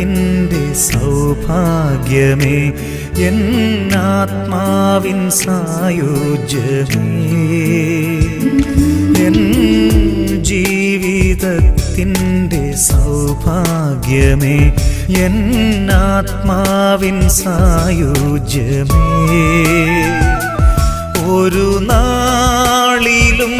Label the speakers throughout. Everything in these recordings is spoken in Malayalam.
Speaker 1: എന്റെ സൗഭാഗ്യമേ എന്നാത്മാവിൻ സായുജ്യമേ. എൻ ജീവിതത്തിന്റെ സൗഭാഗ്യമേ എന്നാത്മാവിൻ സായുജ്യമേ. ഒരു നാളിലും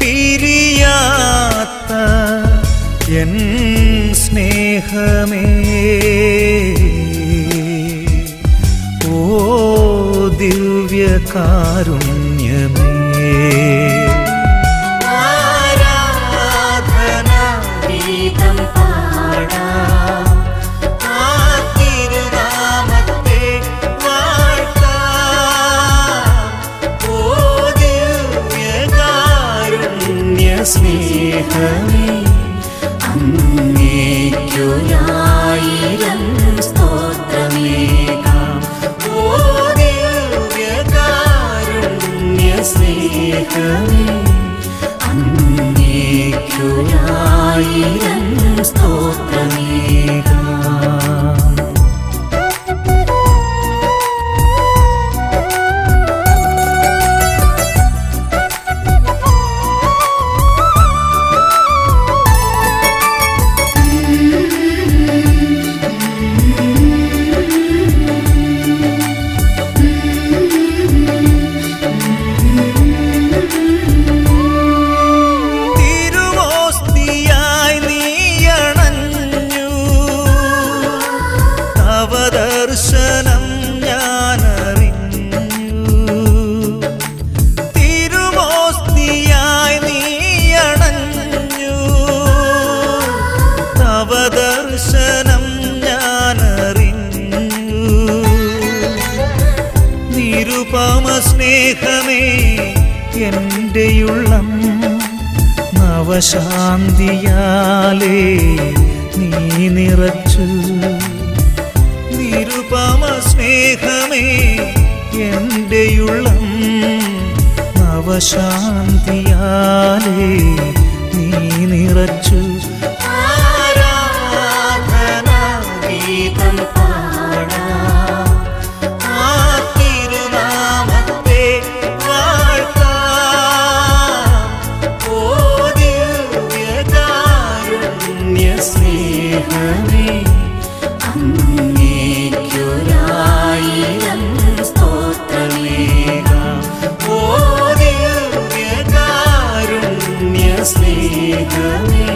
Speaker 1: പിരിയാത്ത എൻ സ്നേഹമേ. ഓ ദിവ്യകാരുണ്യമേ. ആരാധന സ്നേഹമേ
Speaker 2: അങ്ങേയ്ക്കൊരായിരം സ്തോത്രമേകാം
Speaker 1: നിരുപമ സ്നേഹമേ എന്റെയുള്ളം നവശാന്തിയാലേ നീ നിറച്ചു. നിരുപമ സ്നേഹമേ എന്റെയുള്ളം നവശാന്തിയാലേ നീ നിറച്ചു. സ്നേഹമേ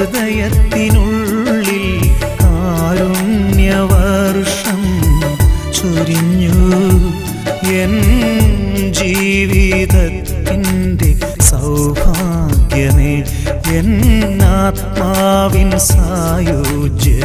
Speaker 1: ഹൃദയത്തിനുള്ളിൽ കാരുണ്യവർഷം ചൊരിഞ്ഞു. എൻ ജീവിതത്തിന്റെ സൗഭാഗ്യമേ എന്നാത്മാവിൻ സായുജ്യമേ